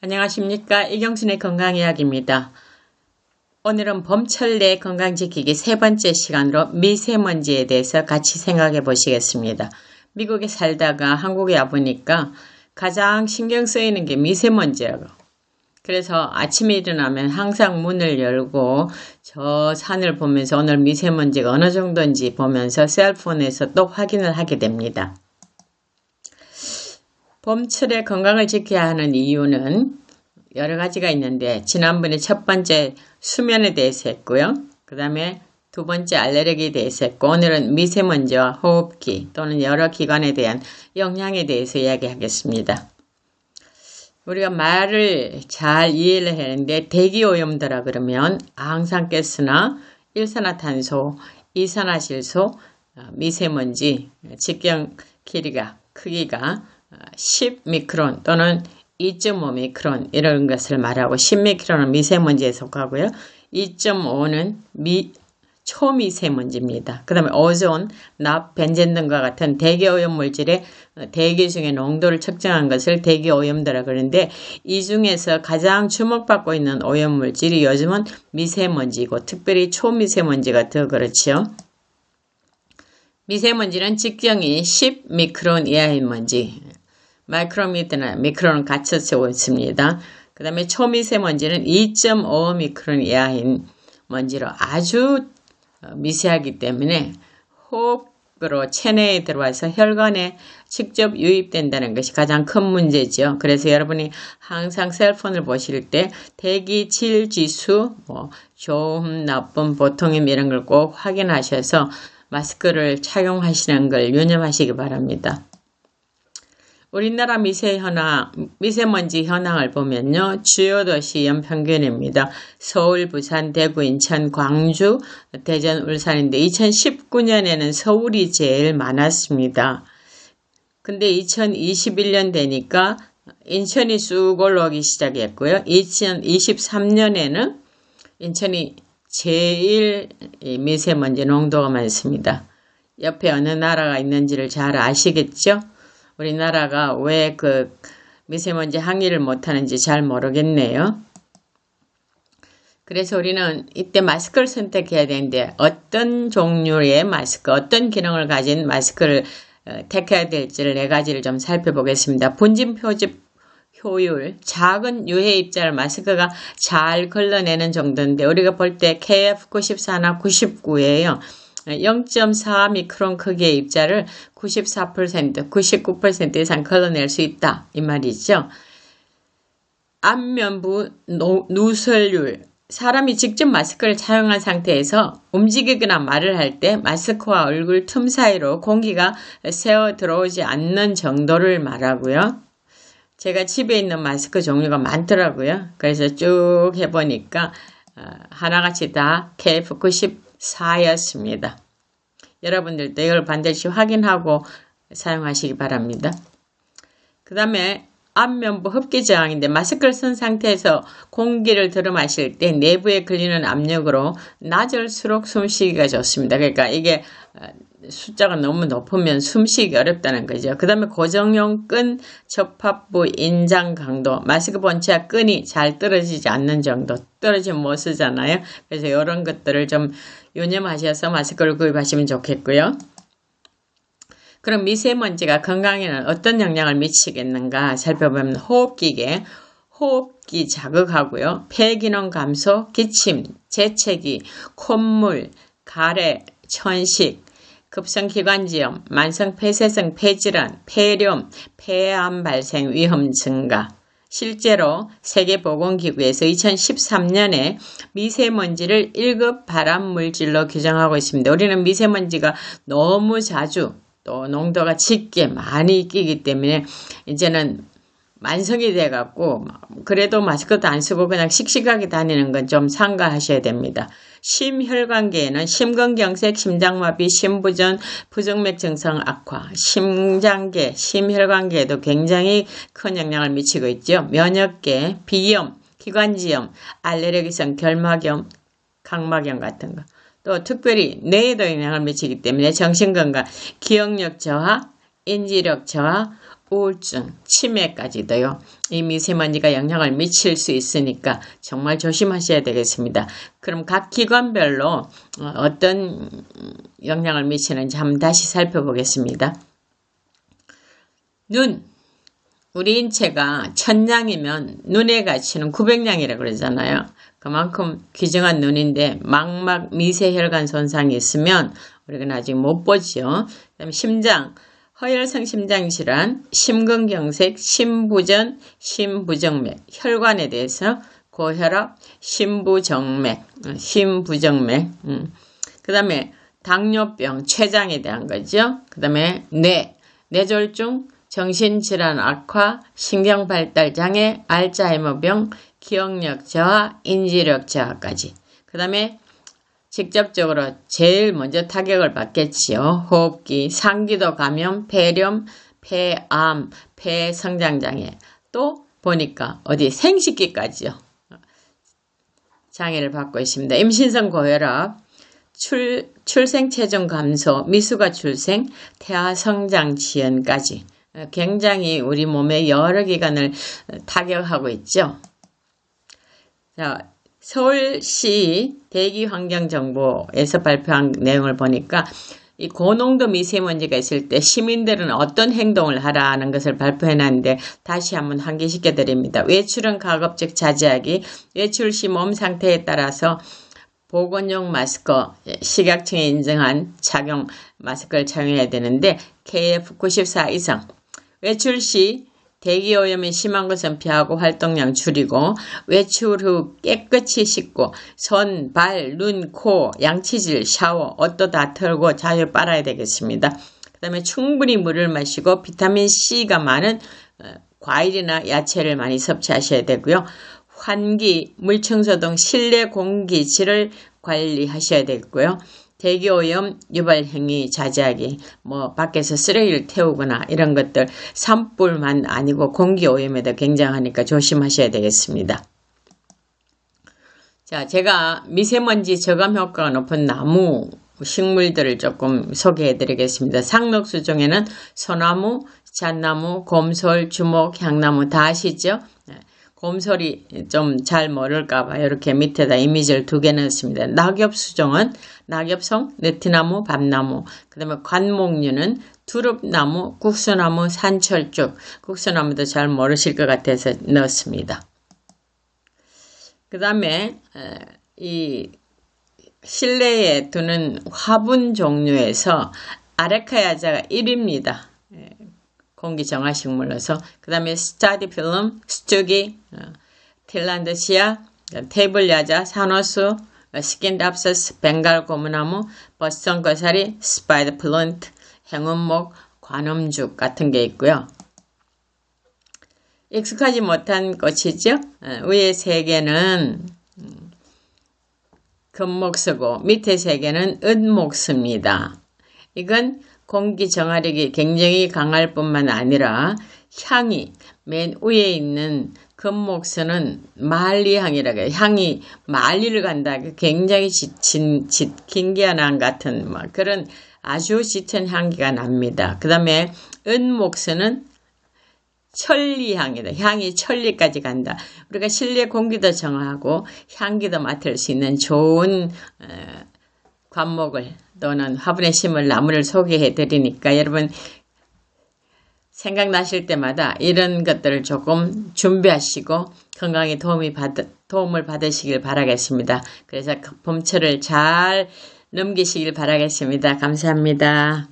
안녕하십니까 이경순의 건강이야기입니다. 오늘은 봄철 내 건강지키기 세 번째 시간으로 미세먼지에 대해서 같이 생각해 보시겠습니다. 미국에 살다가 한국에 와보니까 가장 신경 쓰이는 게 미세먼지예요. 그래서 아침에 일어나면 항상 문을 열고 저 산을 보면서 오늘 미세먼지가 어느 정도인지 보면서 셀폰에서 또 확인을 하게 됩니다. 봄철에 건강을 지켜야 하는 이유는 여러 가지가 있는데 지난번에 첫 번째 수면에 대해서 했고요. 그 다음에 두 번째 알레르기에 대해서 했고 오늘은 미세먼지와 호흡기 또는 여러 기관에 대한 영향에 대해서 이야기하겠습니다. 우리가 말을 잘 이해를 하는데 대기오염도라 그러면 항산가스나 일산화탄소, 이산화질소, 어, 미세먼지, 직경 길이가 크기가 10미크론 또는 2.5미크론 이런 것을 말하고 10미크론은 미세먼지에 속하고요. 2.5는 미, 초미세먼지입니다. 그 다음에 오존, 납, 벤젠 등과 같은 대기오염 물질의 대기 중의 농도를 측정한 것을 대기오염도라 그러는데 이 중에서 가장 주목받고 있는 오염 물질이 요즘은 미세먼지고 특별히 초미세먼지가 더 그렇죠. 미세먼지는 직경이 10미크론 이하인 먼지, 마이크로미터나 미크론은 같이 쓰고 있습니다. 그 다음에 초미세먼지는 2.5 미크론 이하인 먼지로 아주 어, 미세하기 때문에 호흡으로 체내에 들어와서 혈관에 직접 유입된다는 것이 가장 큰 문제죠. 그래서 여러분이 항상 셀폰을 보실 때 대기 질 지수, 뭐 좋음, 나쁨, 보통임 이런 걸 꼭 확인하셔서 마스크를 착용하시는 걸 유념하시기 바랍니다. 우리나라 미세 현황, 미세먼지 현황을 보면요. 주요 도시 연평균입니다. 서울, 부산, 대구, 인천, 광주, 대전, 울산인데 2019년에는 서울이 제일 많았습니다. 근데 2021년 되니까 인천이 쑥 올라오기 시작했고요. 2023년에는 인천이 제일 미세먼지 농도가 많습니다. 옆에 어느 나라가 있는지를 잘 아시겠죠? 우리나라가 왜 그 미세먼지 항의를 못하는지 잘 모르겠네요. 그래서 우리는 이때 마스크를 선택해야 되는데 어떤 종류의 마스크, 어떤 기능을 가진 마스크를 어, 택해야 될지를 네 가지를 좀 살펴보겠습니다. 분진 표집 효율, 작은 유해 입자를 마스크가 잘 걸러내는 정도인데 우리가 볼 때 KF94나 99예요. 0.4 미크론 크기의 입자를 94%, 99% 이상 걸러낼 수 있다. 이 말이죠. 안면부 누설률, 사람이 직접 마스크를 착용한 상태에서 움직이거나 말을 할 때 마스크와 얼굴 틈 사이로 공기가 새어 들어오지 않는 정도를 말하고요. 제가 집에 있는 마스크 종류가 많더라고요. 그래서 쭉 해보니까 어, 하나같이 다 KF94였습니다. 여러분들도 이걸 반드시 확인하고 사용하시기 바랍니다. 그 다음에 앞면부 흡기 저항인데 마스크를 쓴 상태에서 공기를 들어 마실 때 내부에 걸리는 압력으로 낮을수록 숨쉬기가 좋습니다. 그러니까 이게 어, 숫자가 너무 높으면 숨쉬기 어렵다는 거죠. 그 다음에 고정용 끈 접합부 인장 강도 마스크 본체와 끈이 잘 떨어지지 않는 정도 떨어지면 못 쓰잖아요. 그래서 이런 것들을 좀 유념하셔서 마스크를 구입하시면 좋겠고요. 그럼 미세먼지가 건강에는 어떤 영향을 미치겠는가 살펴보면 호흡기계, 호흡기 자극하고요. 폐기능 감소, 기침, 재채기, 콧물, 가래, 천식, 급성기관지염, 만성폐쇄성 폐질환, 폐렴, 폐암 발생 위험 증가. 실제로 세계보건기구에서 2013년에 미세먼지를 1급 발암물질로 규정하고 있습니다. 우리는 미세먼지가 너무 자주 또 농도가 짙게 많이 끼기 때문에 이제는 만성이 돼갖고 그래도 마스크도 안 쓰고 그냥 씩씩하게 다니는 건좀 상가하셔야 됩니다. 심혈관계에는 심근경색, 심장마비, 심부전, 부정맥 증상 악화, 심장계, 심혈관계에도 굉장히 큰 영향을 미치고 있죠. 면역계, 비염, 기관지염, 알레르기성 결막염, 각막염 같은 거. 또 특별히 뇌에도 영향을 미치기 때문에 정신건강, 기억력 저하, 인지력 저하, 우울증, 치매까지도요. 이 미세먼지가 영향을 미칠 수 있으니까 정말 조심하셔야 되겠습니다. 그럼 각 기관별로 어, 어떤 영향을 미치는지 한번 다시 살펴보겠습니다. 눈. 우리 인체가 천냥이면 눈의 가치는 900냥이라 그러잖아요. 그만큼 귀중한 눈인데 망막 미세혈관 손상이 있으면 우리가 나중에 못 보죠. 그다음 심장. 허혈성 심장 질환, 심근경색, 심부전, 심부정맥, 혈관에 대해서 고혈압, 심부정맥, 어, 심부정맥, 음. 그 다음에 당뇨병, 췌장에 대한 거죠. 그 다음에 뇌, 뇌졸중, 정신질환 악화, 신경발달장애, 알츠하이머병, 기억력 저하, 인지력 저하까지. 그 다음에 직접적으로 제일 먼저 타격을 받겠지요. 호흡기, 상기도 감염, 폐렴, 폐암, 폐성장장애. 또 보니까 어디 생식기까지요. 장애를 받고 있습니다. 임신성 고혈압, 출, 출생 체중 감소, 미수가 출생, 태아 성장 지연까지 굉장히 우리 몸의 여러 기관을 타격하고 있죠. 자, 서울시 대기환경정보에서 발표한 내용을 보니까 이 고농도 미세먼지가 있을 때 시민들은 어떤 행동을 하라는 것을 발표해놨는데 다시 한번 환기시켜 드립니다. 외출은 가급적 자제하기, 외출 시 몸 상태에 따라서 보건용 마스크, 식약청에 인증한 착용 마스크를 착용해야 되는데 KF94 이상, 외출 시 대기 오염이 심한 것은 피하고 활동량 줄이고 외출 후 깨끗이 씻고 손, 발, 눈, 코, 양치질, 샤워, 옷도 다 털고 자주 빨아야 되겠습니다. 그 다음에 충분히 물을 마시고 비타민C가 많은 어, 과일이나 야채를 많이 섭취하셔야 되고요. 환기, 물청소 등 실내 공기질을 관리하셔야 되고요. 대기오염 유발 행위 자제하기, 뭐 밖에서 쓰레기를 태우거나 이런 것들 산불만 아니고 공기오염에도 굉장하니까 조심하셔야 되겠습니다. 자, 제가 미세먼지 저감 효과가 높은 나무 식물들을 조금 소개해 드리겠습니다. 상록수 중에는 소나무, 잣나무, 곰솔, 주목, 향나무 다 아시죠? 네. 곰솔이 좀잘 모를까봐 이렇게 밑에다 이미지를 두 개 넣었습니다. 낙엽 수종은 낙엽성, 느티나무, 밤나무, 그 다음에 관목류는 두릅나무, 국수나무, 산철쭉, 국수나무도 잘 모르실 것 같아서 넣었습니다. 그 다음에 이 실내에 두는 화분 종류에서 아레카야자가 1입니다. 공기 정화식물로서 그 다음에 스타디 필름, 스투기, 어, 틸란드시아, 테이블 야자, 산호수, 스킨답서스, 벵갈 고무나무, 버선 거사리, 스파이더 플런트, 행운목, 관음죽 같은 게 있고요. 익숙하지 못한 꽃이죠. 어, 위에 세 개는 음, 금목수고 밑에 세 개는 은목수입니다. 이건 공기 정화력이 굉장히 강할 뿐만 아니라 향이 맨 위에 있는 금목선은 만리향이라고 해요. 향이 만리를 간다. 굉장히 짙은, 짙, 긴기한한 같은 막 그런 아주 짙은 향기가 납니다. 그 다음에 은목선은 천리향이다. 향이 천리까지 간다. 우리가 실내 공기도 정하고 향기도 맡을 수 있는 좋은 어, 관목을 또는 화분에 심을 나무를 소개해 드리니까 여러분 생각나실 때마다 이런 것들을 조금 준비하시고 건강에 도움이 받, 도움을 받으시길 바라겠습니다. 그래서 봄철을 잘 넘기시길 바라겠습니다. 감사합니다.